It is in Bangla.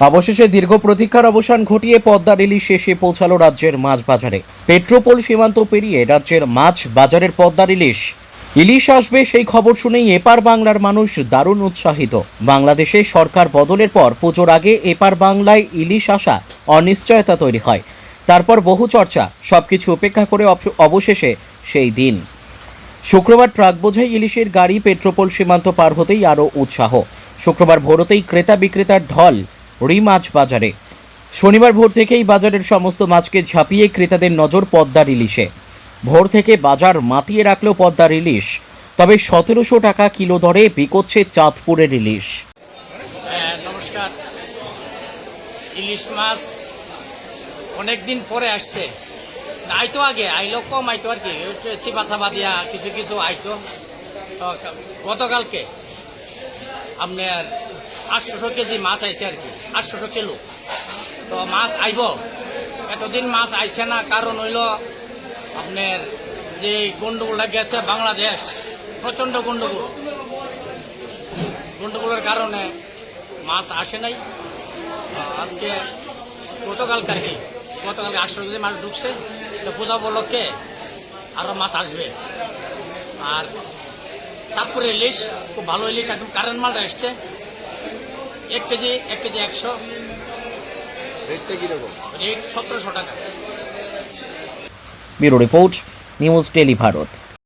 অবশেষে দীর্ঘ প্রতীক্ষার অবসান ঘটিয়ে পদ্মা ইলিশ শেষে পৌঁছালো রাজ্যের মাছ বাজারে। পেট্রোপোল সীমান্ত পেরিয়ে রাজ্যের মাছ বাজারের পদ্মার ইলিশ ইলিশ আসবে সেই খবর শুনেই এপার বাংলার মানুষ দারুণ উৎসাহিত। বাংলাদেশে সরকার বদলের পর পুজোর আগে এপার বাংলায় ইলিশ আসা অনিশ্চয়তা তৈরি হয়। তারপর বহু চর্চা, সবকিছু উপেক্ষা করে অবশেষে সেই দিন। শুক্রবার ট্রাক বোঝাই ইলিশের গাড়ি পেট্রোপোল সীমান্ত পার হতেই আরও উৎসাহ। শুক্রবার ভোরতেই ক্রেতা বিক্রেতার ঢল রি মাছ বাজারে। শনিবার ভোর থেকেই বাজারের সমস্ত মাছকে ঝাঁপিয়ে ক্রেতাদের নজর পদ্মার ইলিশে ভোর থেকে বাজার মাতিয়ে রাখল পদ্মার ইলিশ তবে সতেরোশো টাকা কিলো দরে বিকোচ্ছে চাঁদপুরের ইলিশ হ্যাঁ নমস্কার। ইলিশ মাছ অনেক দিন পরে আসছে। আইতো আগে, আইলো কম আইতো আর কি। চিপাচাপা দিয়া কিছু কিছু আইতো। গতকালকে আপনার আটশোশো কেজি মাছ আইছে আর কি, আটশোশো কিলো। তো মাছ আইব। এতদিন মাছ আইছে না, কারণ হইল আপনার যে গন্ডগোলটা গেছে বাংলাদেশ, প্রচণ্ড গন্ডগোল গন্ডগোলের কারণে মাছ আসে নাই। আজকে গতকালকে আর কি গতকালকে আটশো কেজি মাছ ঢুকছে। তো পূজা উপলক্ষে আরও মাছ আসবে। আর চাঁদপুরের ইলিশ, খুব ভালো ইলিশ, একদম কারেন্ট মালটা এসছে। এক কেজি এক কেজি একশো। রেটটা কীরকম? রেট সতেরোশো টাকা। Bureau report news tele Bharat.